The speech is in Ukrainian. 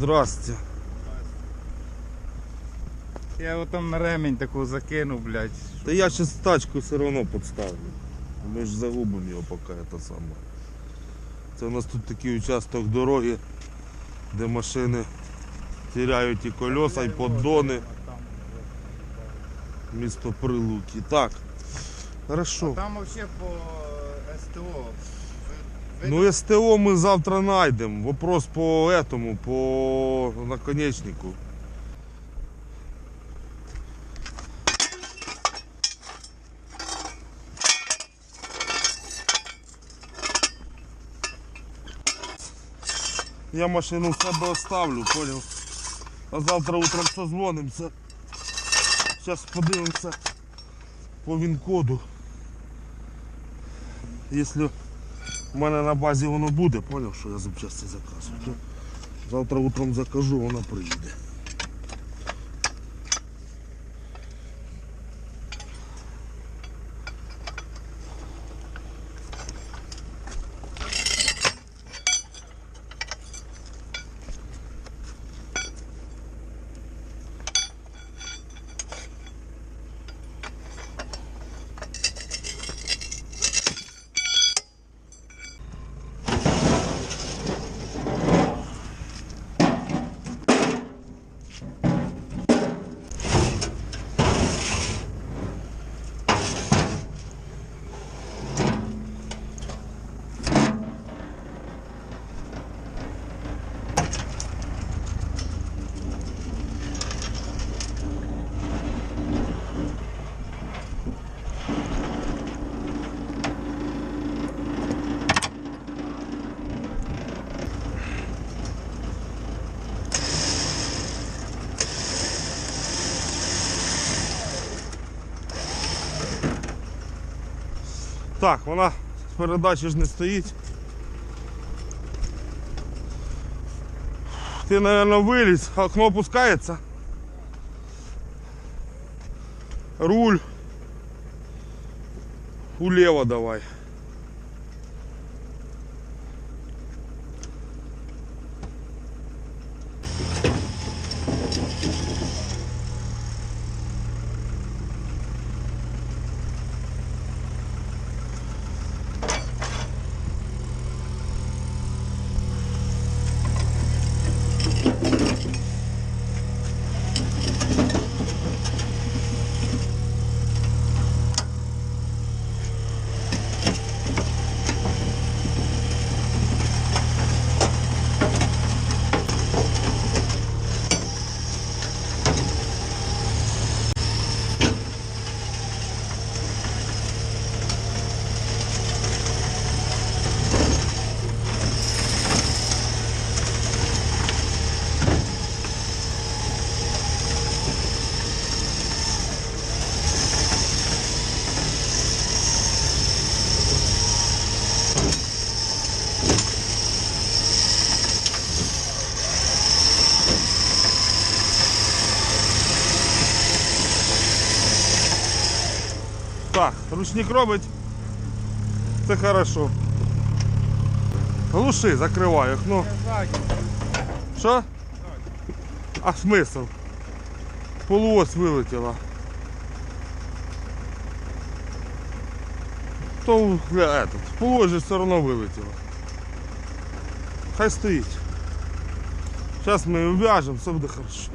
Здрасте. Я його там на ремінь таку закинув, блядь. Та я зараз тачку все одно підставлю. Ми ж загубимо його поки це саме. Це у нас тут такий участок дороги, де машини теряють і колеса, і поддони. Місто Прилуки. Так. Хорошо. Там взагалі по СТО. Ну СТО ми завтра знайдемо. Вопрос по этому, по наконечнику. Я машину в себе оставлю, понял? А завтра утром созвонимося. Зараз подивимося по він-коду. Якщо у мене на базі воно буде, поняв, що я запчасти заказую. Завтра утром закажу, воно приїде. Так, вона з передачі ж не стоїть. Ти, мабуть, виліз, окно опускається. Руль. Улево давай. Так, ручник робить. Це хорошо. Глуши, закривай окно. Що? А смисл? Полуось вилетіла. То бля, этот, полуось же все одно вилетіло. Хай стоїть. Зараз ми її в'яжемо, все буде хорошо.